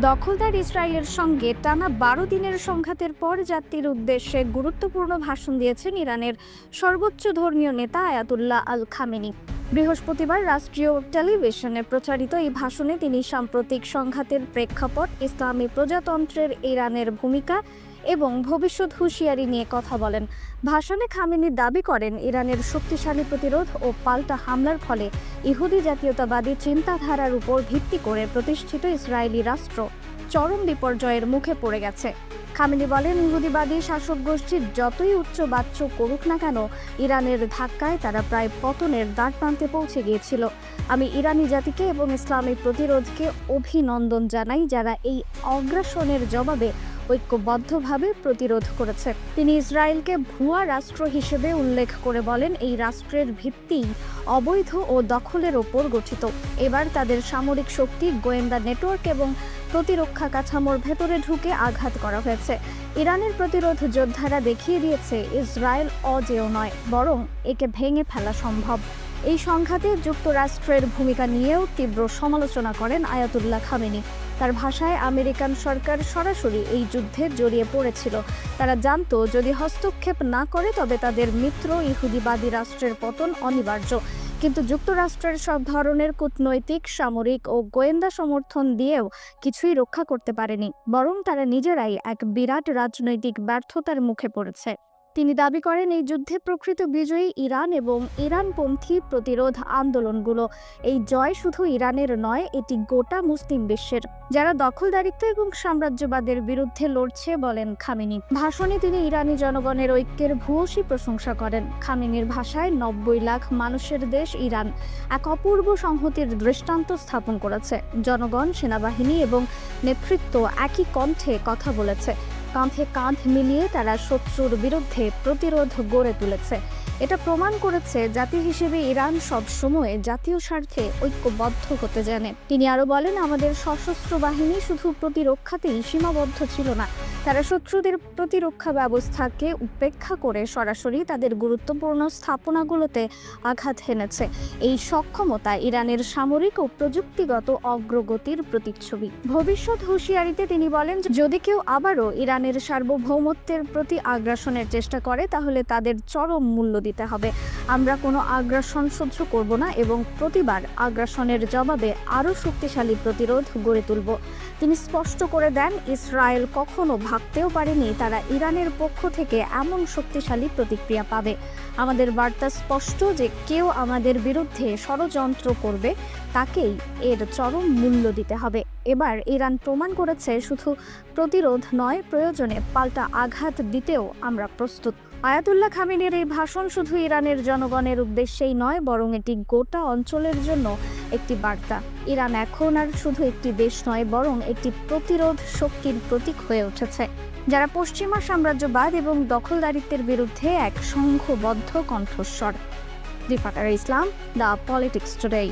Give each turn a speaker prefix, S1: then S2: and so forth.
S1: দখলদার ইসরায়েলের সঙ্গে টানা বারো দিনের সংঘাতের পর জাতির উদ্দেশ্যে গুরুত্বপূর্ণ ভাষণ দিয়েছেন ইরানের সর্বোচ্চ ধর্মীয় নেতা আয়াতুল্লাহ আল খামেনি। বৃহস্পতিবার রাষ্ট্রীয় টেলিভিশনে প্রচারিত এই ভাষণে তিনি সাম্প্রতিক সংঘাতের প্রেক্ষাপট, ইসলামী প্রজাতন্ত্রের ইরানের ভূমিকা এবং ভবিষ্যৎ হুঁশিয়ারি নিয়ে কথা বলেন। ভাষণে খামেনি দাবি করেন ইরানের শক্তিশালী প্রতিরোধ ও পাল্টা হামলার ফলে ইহুদি জাতীয়তাবাদী চিন্তাধারার উপর ভিত্তি করে প্রতিষ্ঠিত ইসরায়েলি রাষ্ট্র চরম বিপর্যয়ের মুখে পড়ে গেছে। খামেনি বলেন, ইহুদিবাদী শাসক গোষ্ঠীর যতই উচ্চ বাচ্চ করুক না কেন, ইরানের ধাক্কায় তারা প্রায় পতনের দ্বার প্রান্তে পৌঁছে গিয়েছিল। আমি ইরানি জাতিকে এবং ইসলামী প্রতিরোধকে অভিনন্দন জানাই যারা এই অগ্রাসনের জবাবে ঐক্যবদ্ধভাবে প্রতিরোধ করেছে। তিনি ইসরায়েলকে ভুয়া রাষ্ট্র হিসেবে উল্লেখ করে বলেন, এই রাষ্ট্রের ভিত্তি অবৈধ ও দখলের ওপর গঠিত। এবার তাদের সামরিক শক্তি, গোয়েন্দা নেটওয়ার্ক এবং প্রতিরক্ষা কাঠামোর ভেতরে ঢুকে আঘাত করা হয়েছে। ইরানের প্রতিরোধ যোদ্ধারা দেখিয়ে দিয়েছে, ইসরায়েল অজেয় নয়, বরং একে ভেঙে ফেলা সম্ভব। এই সংঘাতে যুক্তরাষ্ট্রের ভূমিকা নিয়েও তীব্র সমালোচনা করেন আয়াতুল্লাহ খামেনি। তার ভাষায় আমেরিকান সরকার সরাসরি এই যুদ্ধে জড়িয়ে পড়েছিল। তারা জানত, যদি হস্তক্ষেপ না করে, তবে তাদের মিত্র ইহুদিবাদী রাষ্ট্রের পতন অনিবার্য। কিন্তু যুক্তরাষ্ট্রের সব ধরনের কূটনৈতিক, সামরিক ও গোয়েন্দা সমর্থন দিয়েও কিছুই রক্ষা করতে পারেনি। বরং তারা নিজেরাই এক বিরাট রাজনৈতিক ব্যর্থতার মুখে পড়েছে। তিনি দাবি করেন, এই যুদ্ধে প্রকৃত বিজয়ী ইরান এবং ইরানপন্থী প্রতিরোধ আন্দোলনগুলো, এই জয় শুধু ইরানের নয়, এটি গোটা মুসলিম বিশ্বের। যারা দখলদারিত্ব এবং সাম্রাজ্যবাদের বিরুদ্ধে লড়ছে বলেন খামিনি। ভাষণে তিনি ইরানি জনগণের ঐক্যের ভূয়সী প্রশংসা করেন। খামিনির ভাষায়, নব্বই লাখ মানুষের দেশ ইরান এক অপূর্ব সংহতির দৃষ্টান্ত স্থাপন করেছে। জনগণ, সেনাবাহিনী এবং নেতৃত্ব একই কণ্ঠে কথা বলেছে। কাঁধে কাঁধ মিলিয়ে তারা শত্রুর বিরুদ্ধে প্রতিরোধ গড়ে তুলেছে। এটা প্রমাণ করেছে জাতি হিসেবে ইরান সব সময় জাতীয় স্বার্থে ঐক্যবদ্ধ হতে জানে। তিনি আরও বলেন, আমাদের সশস্ত্র বাহিনী শুধু প্রতিরক্ষাতেই সীমাবদ্ধ ছিল না, তারা শত্রুদের প্রতিরক্ষা ব্যবস্থাকে উপেক্ষা করে সরাসরি তাদের গুরুত্বপূর্ণ স্থাপনাগুলোতে আঘাত হেনেছে। এই সক্ষমতা ইরানের সামরিক ও প্রযুক্তিগত অগ্রগতির প্রতিচ্ছবি। ভবিষ্যৎ হুঁশিয়ারিতে তিনি বলেন, যদি কেউ আবারও ইরানের সার্বভৌমত্বের প্রতি আগ্রাসনের চেষ্টা করে, তাহলে তাদের চরম মূল্য দিতে হবে। আমরা কোনো আগ্রাসন সহ্য করব না এবং প্রতিবার আগ্রাসনের জবাবে আরও শক্তিশালী প্রতিরোধ গড়ে তুলব। তিনি স্পষ্ট করে দেন, ইসরায়েল কখনো ভাবতেও পারেনি, তারা ইরানের পক্ষ থেকে এমন শক্তিশালী প্রতিক্রিয়া পাবে। আমাদের বার্তা স্পষ্ট যে কেউ আমাদের বিরুদ্ধে ষড়যন্ত্র করবে তাকেই এর চরম মূল্য দিতে হবে। এবার ইরান প্রমাণ করেছে শুধু প্রতিরোধ নয়, প্রয়োজনে পাল্টা আঘাত দিতেও আমরা প্রস্তুত। আয়াতুল্লাহ খামিনের এই ভাষণ শুধু ইরানের জনগণের উদ্দেশ্যেই নয়, বরং এটি গোটা অঞ্চলের জন্য একটি বার্তা। ইরান এখন আর শুধু একটি দেশ নয়, বরং একটি প্রতিরোধ শক্তির প্রতীক হয়ে উঠেছে। যারা পশ্চিমা সাম্রাজ্যবাদ এবং দখলদারিত্বের বিরুদ্ধে এক সংঘবদ্ধ কণ্ঠস্বর। রিফাকার ইসলাম, দ্য পলিটিক্স টুডে।